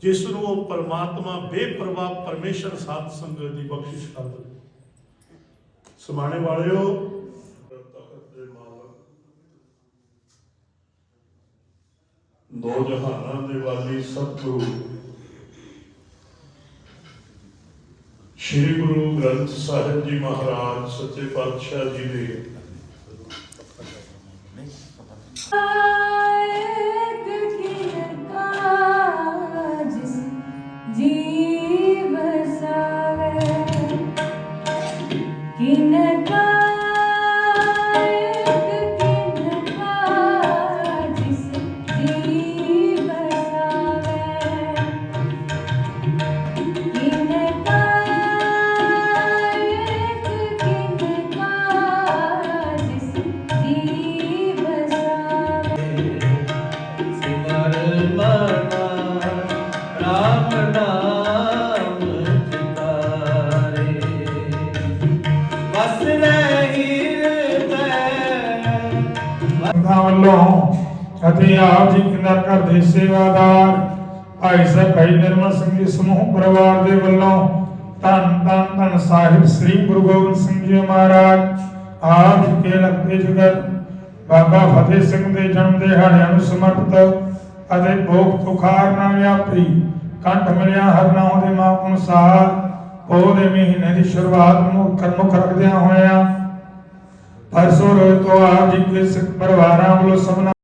ਜਿਸ ਨੂੰ ਉਹ ਪਰਮਾਤਮਾ ਬੇਪਰਵਾਹ ਪਰਮੇਸ਼ਰ ਸਾਧ ਸੰਗਤ ਦੀ ਬਖਸ਼ਿਸ਼ ਕਰ ਦੇਵੇ। ਸਮਾਣੇ ਵਾਲਿਓ ਦੇ ਦੋ ਜਹਾਨਾਂ ਦੇ ਵਾਲੀ ਸਤਿਗੁਰੂ, ਸ਼੍ਰੀ ਗੁਰੂ ਗ੍ਰੰਥ ਸਾਹਿਬ ਜੀ ਮਹਾਰਾਜ, ਸੱਚੇ ਪਾਤਸ਼ਾਹ ਜੀ ਦੇ जीव सावे किन कायक ਸੰਗਤਾਂ ਵੱਲੋਂ ਅਤੇ ਆਪ ਜੀ ਕਿੰਦਰ ਘਰ ਦੇ ਸੇਵਾਦਾਰ, ਭਾਈ ਸਾਹਿਬ, ਭਾਈ ਨਿਰਮਲ ਸਿੰਘ ਜੀ, ਸਮੂਹ ਪਰਿਵਾਰ ਦੇ ਵੱਲੋਂ ਧੰਨ ਧੰਨ ਧੰਨ ਸਾਹਿਬ ਸ੍ਰੀ ਗੁਰੂ ਗੋਬਿੰਦ ਸਿੰਘ ਜੀ ਮਹਾਰਾਜ। ਆਪ ਜੀ ਕੇ ਲਗਦੇ ਜਗਤ ਬਾਬਾ ਫਤਿਹ ਸਿੰਘ ਦੇ ਜਨਮ ਦਿਹਾੜਿਆਂ ਨੂੰ ਸਮਰਪਿਤ ਅਤੇ ਭੋਗ ਤੁਖਾਰ ਨਾ ਵਿਆਪੀ ਕੰਠ ਮਿਲਿਆ ਹਰ ਨਾਮ ਦੇ ਮਾਪ ਅਨੁਸਾਰ, ਪੋਹ ਦੇ ਮਹੀਨੇ ਦੀ ਸ਼ੁਰੂਆਤ ਨੂੰ ਕਰਮੁਖ ਰੱਖਦਿਆਂ ਹੋਇਆਂ ਪਰਸੋਂ ਰੋਜ਼ ਆਪ ਜੀ ਕੇ ਸਿੱਖ ਪਰਿਵਾਰਾਂ ਵੱਲੋਂ ਸਭਨਾ